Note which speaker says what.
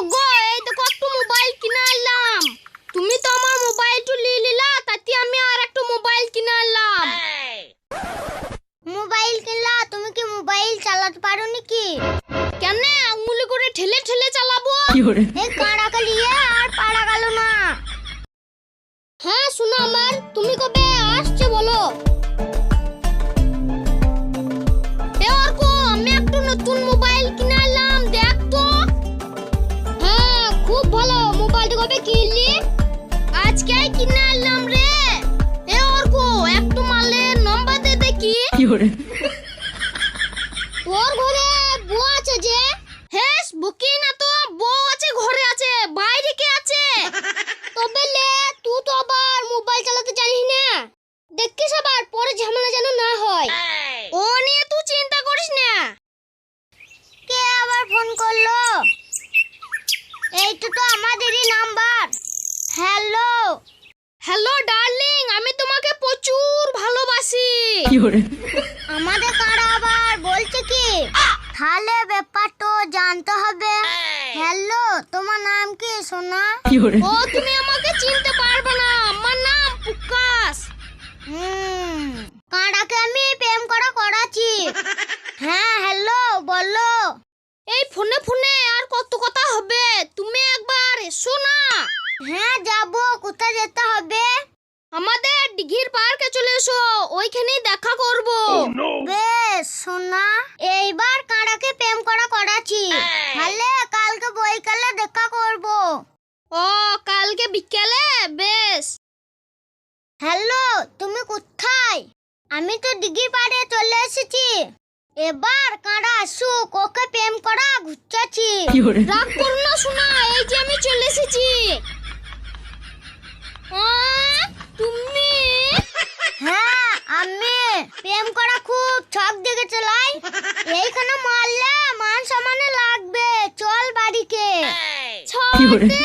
Speaker 1: ওগো এই দেখো একটু মোবাইল কিনে আনলাম। তুমি তো আমার মোবাইলটা নিয়ে নিলা তাতে আমি আর একটা মোবাইল কিনে আনলাম।
Speaker 2: মোবাইল কিনলা? তুমি কি মোবাইল চালাতে পারো নাকি?
Speaker 1: কেন? আঙুলি করে ঠেলে ঠেলে চালাবো?
Speaker 2: এই কাড়াকে নিয়ে আর পারা গেল না।
Speaker 1: হ্যাঁ শোনো আমার তুমি কবে আসছে বলো? কবে কিনলি? আজকে কিনে আনলাম রে। এ অর্ক একটু মারলে নম্বর দে দেখি। তোর ঘরে বউ আছে যে। হেস বুকি না তো বউ আছে ঘরে আছে বাইরে কে আছে? তবে লে তুই তো আবার মোবাইল চালাতে জানিস না। দেখিস আবার পরে ঝামেলা যেন না হয়। ও নিয়ে তুই চিন্তা করিস না
Speaker 2: কে আবার ফোন করল এইটা তো আমাদেরই নাম্বার হ্যালো
Speaker 1: হ্যালো ডার্লিং আমি তোমাকে প্রচুর ভালোবাসি।
Speaker 2: আমাদের কারা আবার? বলছে কি? তাহলে ব্যাপার তো জানতে হবে। হ্যালো তোমার নাম কি সোনা?
Speaker 1: ও তুমি আমাকে চিনতে পারবে না। আমার নাম পুকাস
Speaker 2: হুম কাঁড়াকে আমি প্রেম করা করাচ্ছি। হ্যাঁ হ্যালো বলো।
Speaker 1: এই ফোনে ফোনে আর কত কথা হবে তুমি একবার এসো না
Speaker 2: হ্যাঁ যাব কোথায় যেতে হবে
Speaker 1: আমাদের দিঘির পার্কে চলে এসো ওইখানেই দেখা করব।
Speaker 2: বেশ সোনা এইবার কাঁড়াকে প্রেম করা করাচ্ছি তাহলে কালকে বইকালে দেখা করব।
Speaker 1: ও কালকে বিকেলে? বেশ।
Speaker 2: হ্যালো তুমি কোথায়? আমি তো দিঘির পাড়ে চলে এসেছি। এবার কাঁড়া আসুক ওকে প্রেম করা ঘুরচাচ্ছি
Speaker 1: রাগ করো না শোনা এই যে আমি চলে এসেছি আহ, তুমি
Speaker 2: হ্যাঁ আমি প্রেম করা খুব ছক দিকে চলাই এইখানে মারলে মান সম্মানে লাগবে। চল বাড়িকে
Speaker 1: ছাড়তে